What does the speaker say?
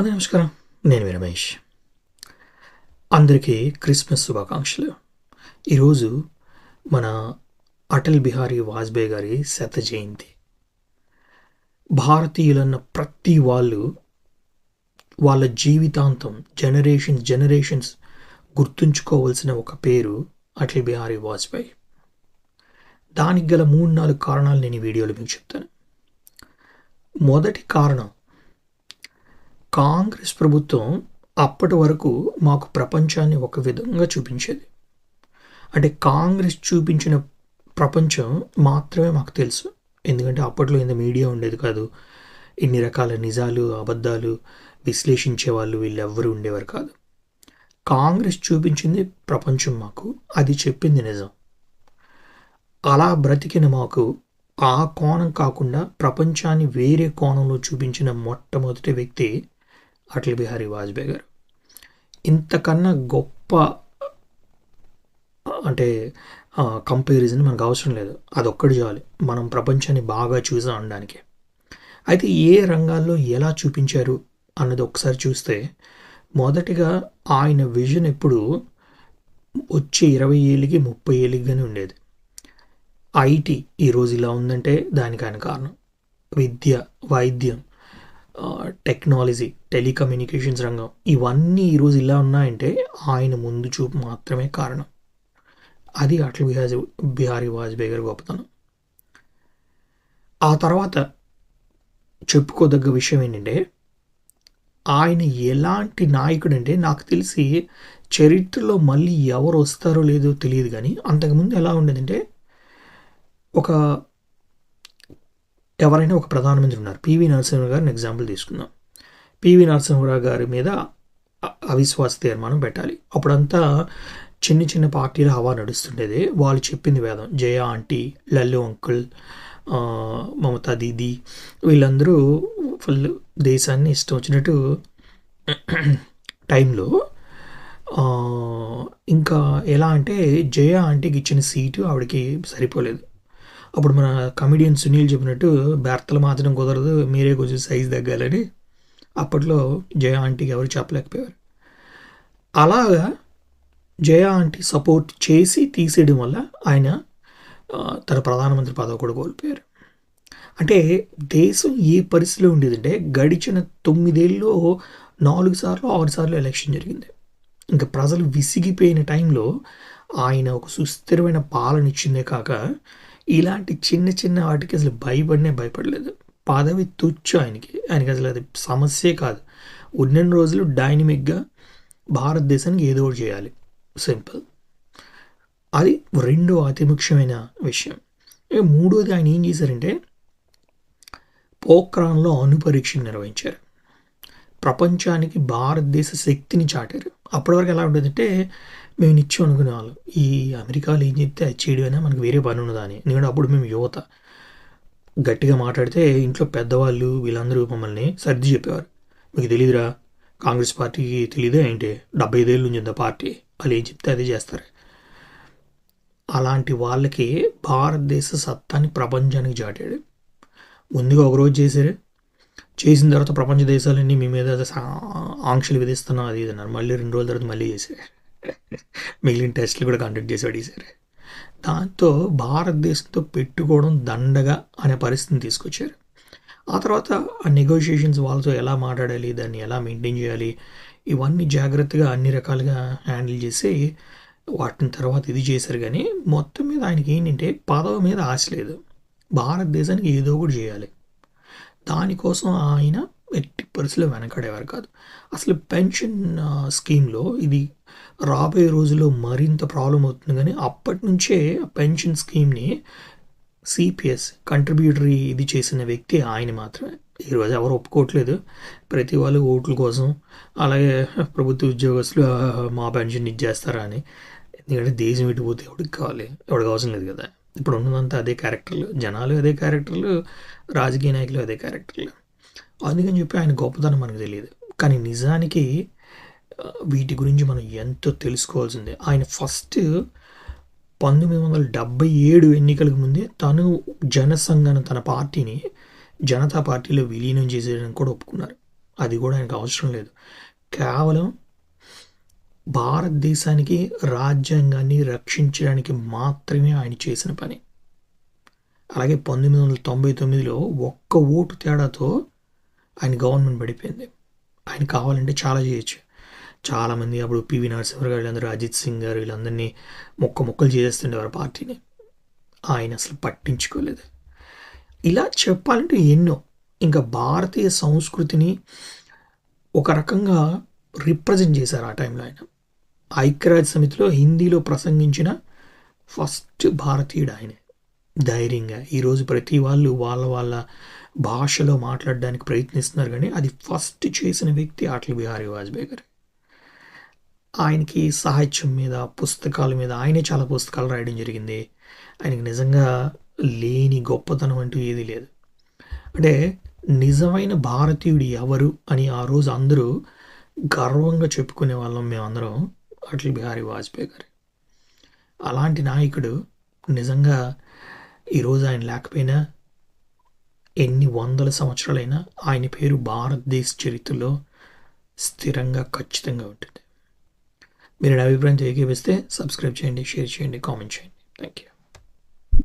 అందరి నమస్కారం. నేను మీ రమేష్. అందరికీ క్రిస్మస్ శుభాకాంక్షలు. ఈరోజు మన అటల్ బిహారీ వాజ్పేయి గారి శత జయంతి. భారతీయులన్న ప్రతి వాళ్ళు వాళ్ళ జీవితాంతం జనరేషన్ జనరేషన్స్ గుర్తుంచుకోవాల్సిన ఒక పేరు అటల్ బిహారీ వాజ్పేయి. దానికి గల మూడు నాలుగు కారణాలు నేను ఈ వీడియోలో మీకు చెప్తాను. మొదటి కారణం కాంగ్రెస్ ప్రభుత్వం అప్పటి వరకు మాకు ప్రపంచాన్ని ఒక విధంగా చూపించేది. అంటే కాంగ్రెస్ చూపించిన ప్రపంచం మాత్రమే మాకు తెలుసు. ఎందుకంటే అప్పట్లో ఇంత మీడియా ఉండేది కాదు. ఇన్ని రకాల నిజాలు అబద్ధాలు విశ్లేషించే వాళ్ళు వీళ్ళు ఎవ్వరు ఉండేవారు కాదు. కాంగ్రెస్ చూపించింది ప్రపంచం మాకు. అది చెప్పింది నిజం. అలా బ్రతికిన మాకు ఆ కోణం కాకుండా ప్రపంచాన్ని వేరే కోణంలో చూపించిన మొట్టమొదటి వ్యక్తి అటల్ బిహారీ వాజ్పేయి గారు. ఇంతకన్నా గొప్ప అంటే కంపారిజన్ మనకు అవసరం లేదు. అదొక్కటి చాలు. మనం ప్రపంచాన్ని బాగా చూసాం అనడానికి. అయితే ఏ రంగాల్లో ఎలా చూపించారు అన్నది ఒకసారి చూస్తే మొదటిగా ఆయన విజన్ ఎప్పుడు వచ్చే ఇరవై ఏళ్ళకి ముప్పై ఏళ్ళకిగానే ఉండేది. ఐటీ ఈరోజు ఇలా ఉందంటే దానికి ఆయన కారణం. విద్య వైద్యం టెక్నాలజీ టెలికమ్యూనికేషన్స్ రంగం ఇవన్నీ ఈరోజు ఇలా ఉన్నాయంటే ఆయన ముందు చూపు మాత్రమే కారణం. అది అటల్ బిహారీ బిహారీ వాజ్పేయి గారి గొప్పతనం. ఆ తర్వాత చెప్పుకోదగ్గ విషయం ఏంటంటే ఆయన ఎలాంటి నాయకుడు అంటే నాకు తెలిసి చరిత్రలో మళ్ళీ ఎవరు వస్తారో లేదో తెలియదు కానీ అంతకుముందు ఎలా ఉండేదంటే ఒక ఎవరైనా ఒక ప్రధానమంత్రి ఉన్నారు పివి నరసింహరావు గారిని ఎగ్జాంపుల్ తీసుకుందాం. పివి నరసింహరావు గారి మీద అవిశ్వాస తీర్మానం పెట్టాలి. అప్పుడంతా చిన్న చిన్న పార్టీల హవా నడుస్తుండేది. వాళ్ళు చెప్పింది వేదం. జయ ఆంటీ లల్లు అంకుల్ మమతా దీదీ వీళ్ళందరూ ఫుల్ దేశాన్ని ఇష్టం వచ్చినట్టు టైంలో ఇంకా ఎలా అంటే జయ ఆంటీకి ఇచ్చిన సీటు ఆవిడకి సరిపోలేదు. అప్పుడు మన కమిడియన్ సునీల్ చెప్పినట్టు భర్తలు మార్చడం కుదరదు మీరే కొంచెం సైజ్ తగ్గాలని అప్పట్లో జయ ఆంటీకి ఎవరు చెప్పలేకపోయారు అలాగా జయ ఆంటీ సపోర్ట్ చేసి తీసేయడం వల్ల ఆయన తన ప్రధానమంత్రి పదవి కూడా కోల్పోయారు. అంటే దేశం ఏ పరిస్థితిలో ఉండేదంటే గడిచిన తొమ్మిదేళ్ళలో నాలుగు సార్లు ఆరు సార్లు ఎలక్షన్ జరిగింది. ఇంకా ప్రజలు విసిగిపోయిన టైంలో ఆయన ఒక సుస్థిరమైన పాలన ఇచ్చిందే కాక ఇలాంటి చిన్న చిన్న వాటికి అసలు భయపడినే భయపడలేదు. పదవి తుచ్చు ఆయనకి. ఆయనకి అసలు అది సమస్యే కాదు. ఉన్న రోజులు డైనమిక్గా భారతదేశానికి ఏదో ఒకటి చేయాలి. సింపుల్. అది రెండో అతి ముఖ్యమైన విషయం. మూడోది ఆయన ఏం చేశారంటే పోక్రాన్లో అణుపరీక్షలు నిర్వహించారు. ప్రపంచానికి భారతదేశ శక్తిని చాటారు. అప్పటి వరకు ఎలా ఉండేదంటే మేము నిత్యం అనుకునే వాళ్ళం. ఈ అమెరికాలో ఏం చెప్తే అది చేయడమైనా మనకు వేరే పని ఉన్నదా అని. ఎందుకంటే అప్పుడు మేము యువత. గట్టిగా మాట్లాడితే ఇంట్లో పెద్దవాళ్ళు వీళ్ళందరూ మమ్మల్ని సర్ది చెప్పేవారు. మీకు తెలియదురా కాంగ్రెస్ పార్టీకి తెలియదే ఏంటి? డెబ్బై ఐదేళ్ళ నుంచి ఉందా పార్టీ? వాళ్ళు ఏం చెప్తే అదే చేస్తారు. అలాంటి వాళ్ళకి భారతదేశ సత్తాన్ని ప్రపంచానికి చాటాడు. ముందుగా ఒకరోజు చేశారు. చేసిన తర్వాత ప్రపంచ దేశాలన్నీ మీ మీద ఆంక్షలు విధిస్తున్నాం అది ఇది అన్నారు. మళ్ళీ రెండు రోజుల తర్వాత మళ్ళీ చేశారు. మిగిలిన టెస్ట్లు కూడా కండక్ట్ చేసి అడిగారు దాంతో భారతదేశంతో పెట్టుకోవడం దండగా అనే పరిస్థితిని తీసుకొచ్చారు. ఆ తర్వాత ఆ నెగోషియేషన్స్ వాళ్ళతో ఎలా మాట్లాడాలి దాన్ని ఎలా మెయింటైన్ చేయాలి ఇవన్నీ జాగ్రత్తగా అన్ని రకాలుగా హ్యాండిల్ చేసి వాటిని తర్వాత ఇది చేశారు. కానీ మొత్తం మీద ఆయనకి ఏంటంటే పదవి మీద ఆశ లేదు. భారతదేశానికి ఏదో ఒకటి చేయాలి. దానికోసం ఆయన ఎట్టి పరిస్థితిలో వెనకడేవారు కాదు. అసలు పెన్షన్ స్కీమ్లో ఇది రాబోయే రోజుల్లో మరింత ప్రాబ్లం అవుతుంది కానీ అప్పటి నుంచే పెన్షన్ స్కీమ్ని సిపిఎస్ కంట్రిబ్యూటరీ ఇది చేసిన వ్యక్తి ఆయన మాత్రమే. ఈరోజు ఎవరు ఒప్పుకోవట్లేదు. ప్రతి వాళ్ళు ఓట్ల కోసం అలాగే ప్రభుత్వ ఉద్యోగస్తులు మా పెన్షన్ ఇచ్చేస్తారా అని. ఎందుకంటే దేశం ఇటుపోతే ఎవడికి కావాలి? ఎవరికి అవసరం లేదు కదా. ఇప్పుడు ఉన్నదంతా అదే క్యారెక్టర్లు. జనాలు అదే క్యారెక్టర్లు రాజకీయ నాయకులు అదే క్యారెక్టర్లు. అందుకని చెప్పి ఆయన గొప్పతనం మనకు తెలియదు. కానీ నిజానికి వీటి గురించి మనం ఎంతో తెలుసుకోవాల్సిందే. ఆయన ఫస్ట్ పంతొమ్మిది వందల డెబ్బై ఏడు ఎన్నికలకు ముందే తను జనసంఘన తన పార్టీని జనతా పార్టీలో విలీనం చేసేయడానికి కూడా ఒప్పుకున్నారు. అది కూడా ఆయనకు అవసరం లేదు. కేవలం భారతదేశానికి రాజ్యాంగాన్ని రక్షించడానికి మాత్రమే ఆయన చేసిన పని. అలాగే పంతొమ్మిది వందల తొంభై తొమ్మిదిలో ఒక్క ఓటు తేడాతో ఆయన గవర్నమెంట్ పడిపోయింది. ఆయన కావాలంటే చాలా చేయొచ్చు. చాలామంది అప్పుడు పివి నరసింహరావు వీళ్ళందరూ అజిత్ సింగ్ గారు వీళ్ళందరినీ మొక్క మొక్కలు చేసేస్తుండేవారు పార్టీని. ఆయన అసలు పట్టించుకోలేదు. ఇలా చెప్పాలంటే ఎన్నో. ఇంకా భారతీయ సంస్కృతిని ఒక రకంగా రిప్రజెంట్ చేశారు ఆ టైంలో ఆయన. ఐక్యరాజ్య సమితిలో హిందీలో ప్రసంగించిన ఫస్ట్ భారతీయుడు ఆయనే. ధైర్యంగా ఈరోజు ప్రతి వాళ్ళు వాళ్ళ వాళ్ళ భాషలో మాట్లాడడానికి ప్రయత్నిస్తున్నారు కానీ అది ఫస్ట్ చేసిన వ్యక్తి అటల్ బిహారీ వాజ్పేయి గారు. ఆయనకి సాహిత్యం మీద పుస్తకాల మీద ఆయనే చాలా పుస్తకాలు రాయడం జరిగింది. ఆయనకి నిజంగా లేని గొప్పతనం అంటూ ఏదీ లేదు. అంటే నిజమైన భారతీయుడు ఎవరు అని ఆ రోజు అందరూ గర్వంగా చెప్పుకునే వాళ్ళం మేమందరం అటల్ బిహారీ వాజ్పేయి గారు. అలాంటి నాయకుడు నిజంగా ఈరోజు ఆయన లేకపోయినా ఎన్ని వందల సంవత్సరాలైనా ఆయన పేరు భారతదేశ చరిత్రలో స్థిరంగా ఖచ్చితంగా ఉంటుంది. మీరు నా అభిప్రాయం ఏకీపిస్తే సబ్స్క్రైబ్ చేయండి షేర్ చేయండి కామెంట్ చేయండి. Thank you